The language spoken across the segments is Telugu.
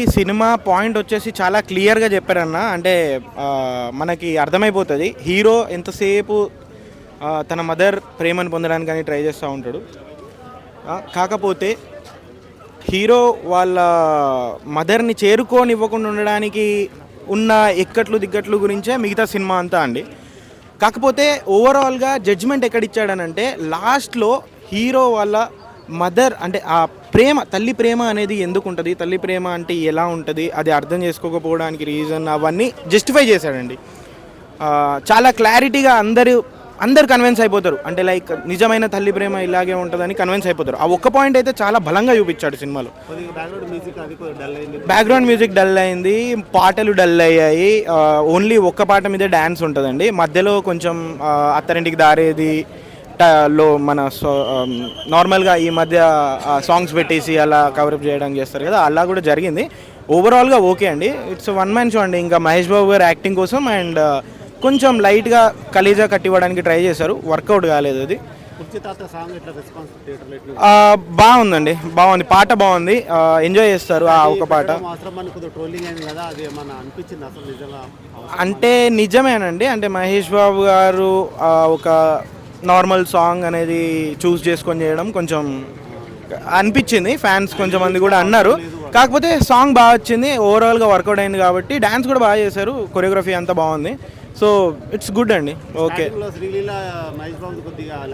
ఈ సినిమా పాయింట్ వచ్చేసి చాలా క్లియర్గా చెప్పారన్న. అంటే మనకి అర్థమైపోతుంది. హీరో ఎంతసేపు తన మదర్ ప్రేమను పొందడానికి కానీ ట్రై చేస్తూ ఉంటాడు. కాకపోతే హీరో వాళ్ళ మదర్ని చేరుకోనివ్వకుండా ఉండడానికి ఉన్న ఎక్కట్లు దిగ్గట్లు గురించే మిగతా సినిమా అంతా అండి. కాకపోతే ఓవరాల్గా జడ్జిమెంట్ ఎక్కడిచ్చాడనంటే లాస్ట్లో హీరో వాళ్ళ మదర్ అంటే ఆ ప్రేమ తల్లి ప్రేమ అనేది ఎందుకు ఉంటుంది? తల్లి ప్రేమ అంటే ఎలా ఉంటుంది? అది అర్థం చేసుకోకపోవడానికి రీజన్ అవన్నీ జస్టిఫై చేశాడండి. చాలా క్లారిటీగా అందరూ అందరు కన్విన్స్ అయిపోతారు. అంటే లైక్ నిజమైన తల్లి ప్రేమ ఇలాగే ఉంటుందని కన్విన్స్ అయిపోతారు. ఆ ఒక్క పాయింట్ అయితే చాలా బలంగా చూపించాడు సినిమాలో. బ్యాక్గ్రౌండ్ మ్యూజిక్ డల్ అయింది. పాటలు డల్ అయ్యాయి. ఓన్లీ ఒక్క పాట మీదే డ్యాన్స్ ఉంటుందండి. మధ్యలో కొంచెం అత్తరింటికి దారేది లో మన నార్మల్గా ఈ మధ్య సాంగ్స్ పెట్టేసి అలా కవరప్ చేయడం చేస్తారు కదా అలా కూడా జరిగింది. ఓవరాల్గా ఓకే అండి. ఇట్స్ వన్ మ్యాన్ షో అండి. ఇంకా మహేష్ బాబు గారు యాక్టింగ్ కోసం అండ్ కొంచెం లైట్గా కలీజా కట్టివ్వడానికి ట్రై చేశారు. వర్కౌట్ కాలేదు అది. బాగుందండి. బాగుంది. పాట బాగుంది. ఎంజాయ్ చేస్తారు ఆ ఒక పాట? అంటే నిజమేనండి. అంటే మహేష్ బాబు గారు ఒక నార్మల్ సాంగ్ అనేది చూస్ చేసుకొని చేయడం కొంచెం అనిపించింది. ఫ్యాన్స్ కొంచెం మంది కూడా అన్నారు. కాకపోతే సాంగ్ బాగా వచ్చింది. ఓవరాల్గా వర్కౌట్ అయింది కాబట్టి డ్యాన్స్ కూడా బాగా చేశారు. కొరియోగ్రఫీ అంతా బాగుంది. సో ఇట్స్ గుడ్ అండి. ఓకే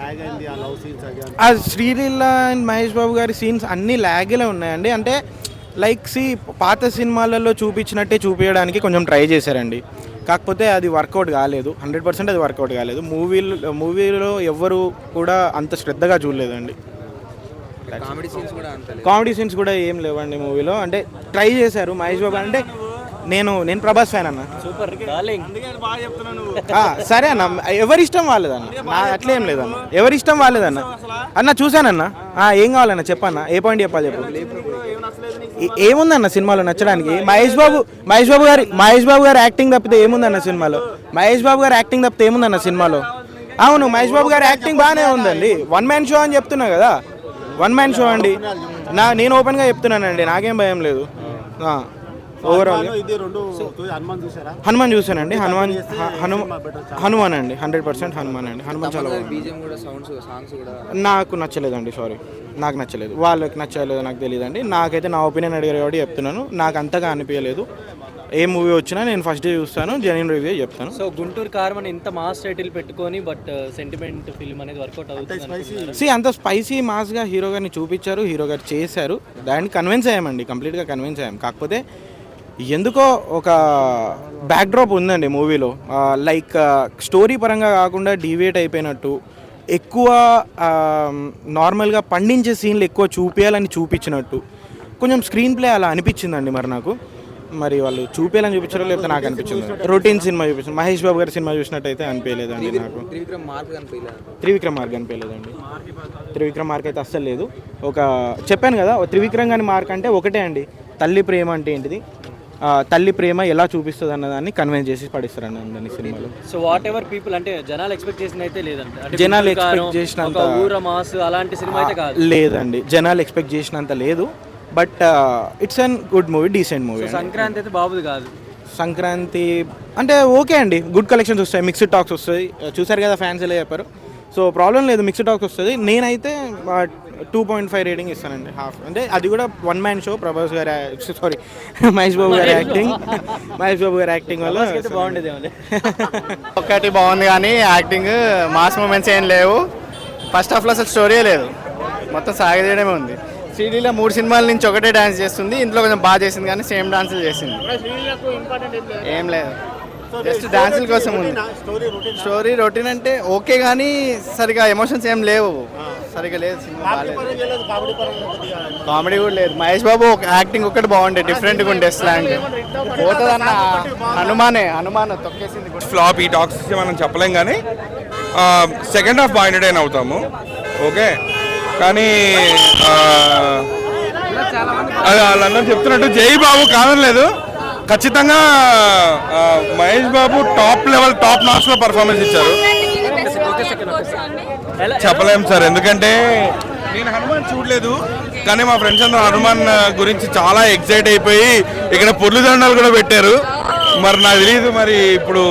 లాగ్ ఆ శ్రీలీల అండ్ మహేష్ బాబు గారి సీన్స్ అన్నీ లాగేలే ఉన్నాయండి. అంటే లైక్ సి పాత సినిమాలలో చూపించినట్టే చూపించడానికి కొంచెం ట్రై చేశారండి. కాకపోతే అది వర్కౌట్ కాలేదు. హండ్రెడ్ పర్సెంట్ అది వర్కౌట్ కాలేదు. మూవీలో మూవీలో ఎవ్వరు కూడా అంత శ్రద్ధగా చూడలేదండి. కామెడీ సీన్స్ కూడా అంత లేదు కామెడీ సీన్స్ కూడా ఏం లేవండి మూవీలో అంటే ట్రై చేశారు మహేష్ బాబు అంటే నేను నేను ప్రభాస్ ఫ్యాన్ అన్న. సూపర్ సరే అన్న. ఎవరి ఇష్టం వాళ్ళదన్న నా అట్లేం లేదన్న. ఎవరి ఇష్టం వాళ్ళదన్న అన్న చూశానన్న. ఆ, ఏం కావాలన్న చెప్పన్న? ఏ పాయింట్ చెప్పాలి చెప్పు. ఏ- ఏముందన్న సినిమాలో నచ్చడానికి? మహేష్ బాబు మహేష్ బాబు గారి మహేష్ బాబు గారి యాక్టింగ్ తప్పితే ఏముందన్న సినిమాలో? మహేష్ బాబు గారి యాక్టింగ్ తప్పితే ఏముందన్న సినిమాలో? అవును మహేష్ బాబు గారి యాక్టింగ్ బాగానే ఉందండి. వన్ మ్యాన్ షో అని చెప్తున్నా కదా. వన్ మ్యాన్ షో అండి. నా నేను ఓపెన్గా చెప్తున్నానండి. నాకేం భయం లేదు. ఓవరాల్ ఇది రెండు హనుమాన్ చూసానండి హనుమాన్ హనుమాన్ అండి హండ్రెడ్ పర్సెంట్ హనుమాన్ అండి హనుమాన్ చాలా బాగుంది. బీజిఎం కూడా సౌండ్స్ సాంగ్స్ కూడా నాకు నచ్చలేదండి సారీ నాకు నచ్చలేదు. వాళ్ళకి నచ్చలేదు నాకు తెలియదండి నాకైతే నా ఒపీనియన్ అడిగారు కాబట్టి చెప్తున్నాను. నాకు అంతగా అనిపించలేదు. ఏ మూవీ వచ్చినా నేను ఫస్ట్ డే చూస్తాను జెన్యున్ రివ్యూ చెప్తాను. సో గుంటూరు కార్మన్ ఇంత మాస్ టైటిల్ పెట్టుకొని బట్ సెంటిమెంట్ ఫిల్మ్ అనేది వర్కౌట్ అవుతుంది? సి అంత స్పైసీ మాస్గా హీరో గారిని చూపించారు హీరో గారు చేశారు. దాన్ని కన్విన్స్ అయ్యామండి. కంప్లీట్గా కన్విన్స్ అయ్యాం. కాకపోతే ఎందుకో ఒక బ్యాక్డ్రాప్ ఉందండి మూవీలో. లైక్ స్టోరీ పరంగా కాకుండా డీవియేట్ అయిపోయినట్టు ఎక్కువ నార్మల్గా పండించే సీన్లు ఎక్కువ చూపించాలని చూపించినట్టు. కొంచెం స్క్రీన్ ప్లే అలా అనిపించిందండి మరి నాకు. మరి వాళ్ళు చూపించాలని చూపించారో లేకపోతే నాకు అనిపించింది. రొటీన్ సినిమా చూపించింది మహేష్ బాబు గారి సినిమా చూసినట్టయితే అనిపించలేదండి నాకు. త్రివిక్రమ్ మార్క్ కనిపించలేదు త్రివిక్రమ్ మార్క్ అనిపించలేదండి. త్రివిక్రమ్ మార్క్ అయితే అస్సలు లేదు. ఒక చెప్పాను కదా త్రివిక్రమ్ గాని మార్క్ అంటే ఒకటే అండి. తల్లి ప్రేమ అంటే ఏంటిది? తల్లి ప్రేమ ఎలా చూపిస్తుంది అన్నదాన్ని కన్విన్స్ చేసి పడిస్తారండి అందరినీ సినిమాలో. సో వాట్ ఎవర్ పీపుల్ అంటే జనాలు ఎక్స్పెక్ట్ చేసిన అయితే అంటే జనాలు expect చేసినంత- ఊర మాస్ అలాంటి సినిమా అయితే కాదు. లేదండి. జనాలు ఎక్స్పెక్ట్ చేసినంత లేదు. But it's an good movie decent movie Sankranti అయితే బాబుది కాదు. సంక్రాంతి అంటే ఓకే అండి. గుడ్ కలెక్షన్స్ వస్తాయి. మిక్స్డ్ టాక్స్ వస్తాయి. చూసారు కదా ఫ్యాన్స్ ఎలా చెప్పారు. సో ప్రాబ్లం లేదు. మిక్స్డ్ టాక్స్ వస్తుంది. నేనైతే టూ పాయింట్ ఫైవ్ రేటింగ్ ఇస్తానండి హాఫ్ అంటే అది కూడా వన్ మ్యాన్ షో ప్రభాస్ గారి సారీ మహేష్ బాబు గారి యాక్టింగ్ మహేష్ బాబు గారి యాక్టింగ్ వల్ల బాగుండేది ఒక్కటి బాగుంది కానీ యాక్టింగ్ మాస్ మూమెంట్స్ ఏం లేవు. ఫస్ట్ హాఫ్లో అసలు స్టోరీ లేదు. మొత్తం సాగదీయడమే ఉంది. సిడీలో మూడు సినిమాల నుంచి ఒకటే డాన్స్ చేస్తుంది. ఇంట్లో కొంచెం బాగా చేసింది కానీ సేమ్ డాన్సులు చేసింది. ఏం లేదు. జస్ట్ డాన్సుల కోసం ఉంది. స్టోరీ రొటీన్ స్టోరీ రొటీన్ అంటే ఓకే కానీ సరిగా ఎమోషన్స్ ఏం లేవు. సరిగా లేదు సినిమా బాగాలేదు కామెడీ కూడా లేదు. మహేష్ బాబు ఒక యాక్టింగ్ ఒకటి బాగుండే డిఫరెంట్గా ఉండే స్లాంగ్ పోతుందన్న హనుమానే హనుమాన్ తొక్కేసింది. ఫ్లాప్ ఈ టాక్స్ మనం చెప్పలేం కానీ సెకండ్ హాఫ్ బాగా ఎంటర్టైన్ అవుతాము. ఓకే? కానీ అది వాళ్ళందరూ చెప్తున్నట్టు జై బాబు కాదనలేదు ఖచ్చితంగా Mahesh Babu top level top నాచ్లో performance ఇచ్చారు. ఎలా చెప్పలేం సార్ ఎందుకంటే నేను హనుమాన్ చూడలేదు కానీ మా ఫ్రెండ్స్ అందరూ హనుమాన్ గురించి చాలా ఎక్సైట్ అయిపోయి ఇక్కడ పొర్లు దండాలు కూడా పెట్టారు. మరి నాకు తెలియదు మరి ఇప్పుడు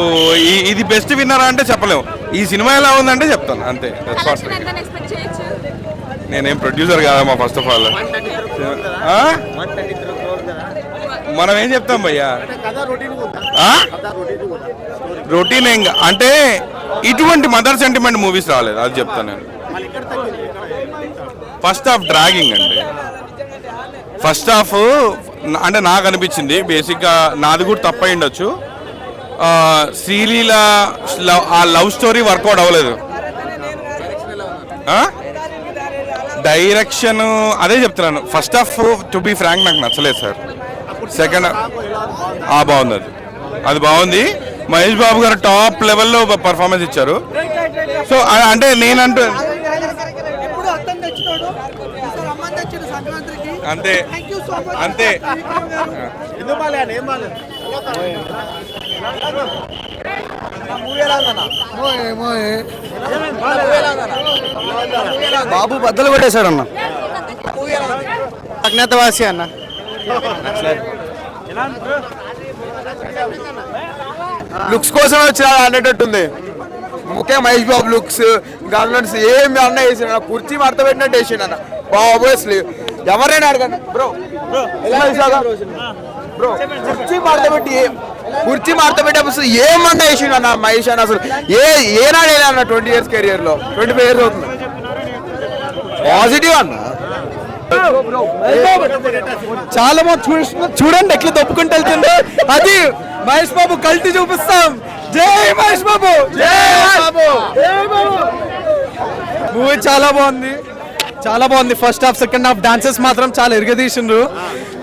ఇది బెస్ట్ విన్నరా అంటే చెప్పలేము ఈ సినిమా ఎలా ఉందంటే చెప్తాను అంతే. నేనేం ప్రొడ్యూసర్ కాదమ్మా ఫస్ట్ ఆఫ్ ఆల్ మనం ఏం చెప్తాం భయ్యా? రొటీన్ ఏం అంటే ఇటువంటి మదర్ సెంటిమెంట్ మూవీస్ రాలేదు అది చెప్తాను నేను. ఫస్ట్ హాఫ్ డ్రాగింగ్ అండి. ఫస్ట్ హాఫ్ అంటే నాకు అనిపించింది బేసిక్గా నాది కూడా తప్పై ఉండొచ్చు. శ్రీలీల లవ్- ఆ లవ్ స్టోరీ వర్కౌట్ అవ్వలేదు. డైరెక్షన్ అదే చెప్తున్నాను. First half to be frank నాకు నచ్చలేదు సార్ సెకండ్ ఆ బాగుంది అది. అది బాగుంది. మహేష్ బాబు గారు టాప్ లెవెల్లో పర్ఫార్మెన్స్ ఇచ్చారు. సో అంటే నేనంటూ అంతే. అంతే. బాబు బద్దలు కొట్టేశాడు అన్న. అజ్ఞాతవాసి అన్న లుక్స్ కోసం వచ్చిన అనేటట్టుంది. ముఖ్యంగా మహేష్ బాబు లుక్స్ గవర్నమెంట్స్ ఏమి అన్న వేసిన కుర్చీ మడత పెట్టినట్టు వేసిండు అన్న. బాబు అసలు ఎవరైనా అడగండి. బ్రో ఎలా బ్రో కుర్చీ మడత పెట్టి కుర్చీ మడత పెట్టి అసలు ఏమన్నా వేసిండు అన్న మహేష్ అన్న అసలు? ఏ ఏనాడు అన్న ట్వంటీ ఇయర్స్ కెరియర్లో? ట్వంటీ ఫైవ్ ఇయర్స్ అవుతుంది. పాజిటివ్ అన్న. చాలా బాగా చూడ చూడండి ఎట్లా దప్పుకుంటూ వెళ్తుందో. అది మహేష్ బాబు కల్టీ చూపిస్తాం. జై మహేష్ బాబు! మూవీ చాలా బాగుంది. చాలా బాగుంది. First half second half dances మాత్రం చాలా ఎరగదీసిండ్రు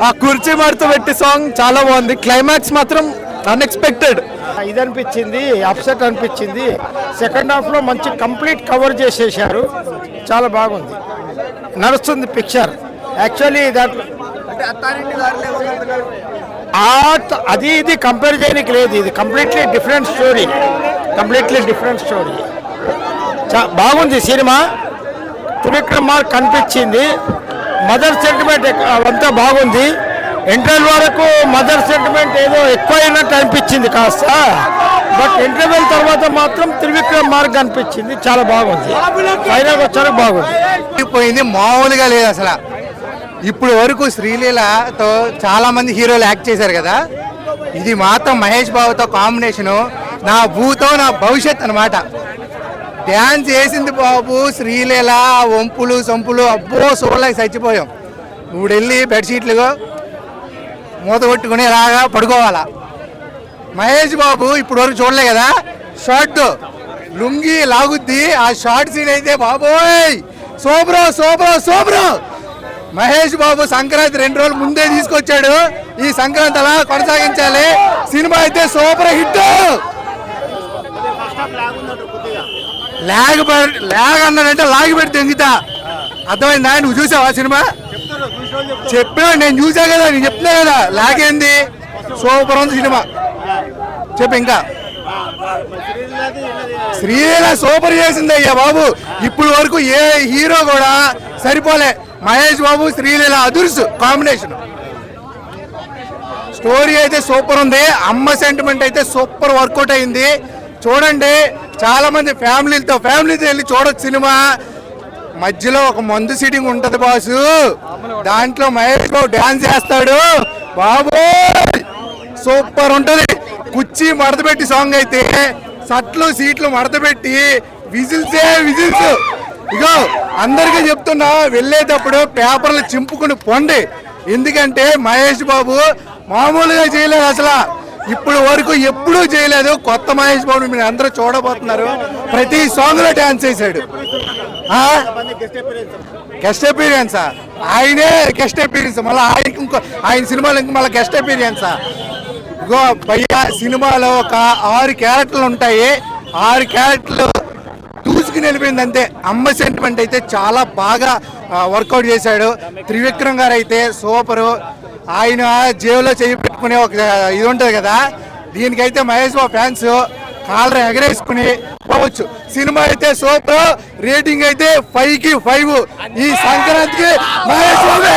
ఆ కుర్చీ మడత పెట్టి సాంగ్ చాలా బాగుంది. క్లైమాక్స్ మాత్రం అన్ఎక్స్పెక్టెడ్ ఇది అనిపించింది అప్సెట్ అనిపించింది. సెకండ్ హాఫ్లో మంచి కంప్లీట్ కవర్ చేసేసారు. చాలా బాగుంది. నడుస్తుంది పిక్చర్ యాక్చువల్లీ దాంట్లో ఆర్ట్ అది ఇది కంపేర్ చేయడానికి లేదు. ఇది completely different story completely different story బాగుంది సినిమా. త్రివిక్రమ్ మార్క్ కనిపించింది మదర్ సెంటిమెంట్ అంతా బాగుంది. ఇంటర్వెల్ వరకు మదర్ సెంటిమెంట్ ఏదో ఎక్కువ అయినట్టు అనిపించింది కాస్త. బట్ ఇంటర్వెల్ తర్వాత మాత్రం త్రివిక్రమ్ మార్క్ అనిపించింది. చాలా బాగుంది. ఫైనల్ వచ్చారు బాగుంది. పోయింది మామూలుగా లేదు అసలు. ఇప్పుడు వరకు శ్రీలీలతో చాలా మంది హీరోలు యాక్ట్ చేశారు కదా. ఇది మాత్రం మహేష్ బాబుతో కాంబినేషను నా భూతో నా భవిష్యత్ అనమాట డ్యాన్స్ వేసింది బాబు శ్రీలీల వంపులు సొంపులు అబ్బో సోలకి చచ్చిపోయాం. నువ్వు వెళ్ళి బెడ్షీట్లు మూత కొట్టుకుని ఇలాగా పడుకోవాలా? మహేష్ బాబు ఇప్పుడు వరకు చూడలే కదా? షార్ట్ లుంగి లాగుద్ది. ఆ షార్ట్ సీన్ అయితే బాబోయ్! సోబ్రో సోబ్రో సోబ్రో! మహేష్ బాబు సంక్రాంతి రెండు రోజులు ముందే తీసుకొచ్చాడు. ఈ సంక్రాంతి అలా కొనసాగించాలి. సినిమా అయితే సూపర్ హిట్. లాగ్ లాగ్ అన్నాడంటే లాగి పెట్టి అర్థమైందా? నువ్వు చూసావా సినిమా? చెప్పినా నేను చూసా కదా నేను చెప్తున్నా కదా. లాగేంది సూపర్ ఉంది సినిమా. చెప్పు ఇంకా. శ్రీలీల సూపర్ చేసింది అయ్యా బాబు. ఇప్పుడు వరకు ఏ హీరో కూడా సరిపోలే. మహేష్ బాబు శ్రీలీల అదుర్సు కాంబినేషన్. స్టోరీ అయితే సూపర్ ఉంది. అమ్మ సెంటిమెంట్ అయితే సూపర్ వర్కౌట్ అయింది. చూడండి చాలా మంది ఫ్యామిలీలతో ఫ్యామిలీతో వెళ్ళి చూడొచ్చు సినిమా. మధ్యలో ఒక మందు సిటింగ్ ఉంటది బాసు. దాంట్లో మహేష్ బాబు డాన్స్ చేస్తాడు. బాబు సూపర్ ఉంటది. కుర్చీ మడతపెట్టి సాంగ్ అయితే సట్లు సీట్లు మడతపెట్టి విజిల్సే విజిల్స్. ఇగో అందరికీ చెప్తున్నా వెళ్ళేటప్పుడు పేపర్లు చింపుకుని పొండి. ఎందుకంటే మహేష్ బాబు మామూలుగా చేయలేదు అసలు. ఇప్పుడు వరకు ఎప్పుడూ చేయలేదు. కొత్త మహేష్ బాబు మీరు అందరూ చూడబోతున్నారు. ప్రతి సాంగ్లో డాన్స్ చేశాడు. గెస్ట్ ఎపీరియన్సా ఆయనే గెస్ట్ ఎపీరియన్స్ మళ్ళీ ఆయన ఇంకో ఆయన సినిమాలు ఇంకా మళ్ళీ గెస్ట్ ఎపీరియన్సా గో భయ్య సినిమాలో ఒక ఆరు క్యారెక్టర్లు ఉంటాయి. ఆరు క్యారెక్టర్లు దూసుకుని వెళ్ళిపోయింది అంతే. అమ్మ సెంటిమెంట్ అయితే చాలా బాగా వర్కౌట్ చేశాడు. త్రివిక్రమ్ గారు అయితే సూపరు ఆయన జేబులో చేయి పెట్టుకునే ఒక ఇది ఉంటుంది కదా. దీనికైతే మహేష్ బాబు ఫ్యాన్స్ కాలర్ ఎగరేసుకుని పోవచ్చు. సినిమా అయితే సూపర్ రేటింగ్ అయితే ఫైవ్కి ఫైవ్ ఈ సంక్రాంతికి మహేష్ బాబు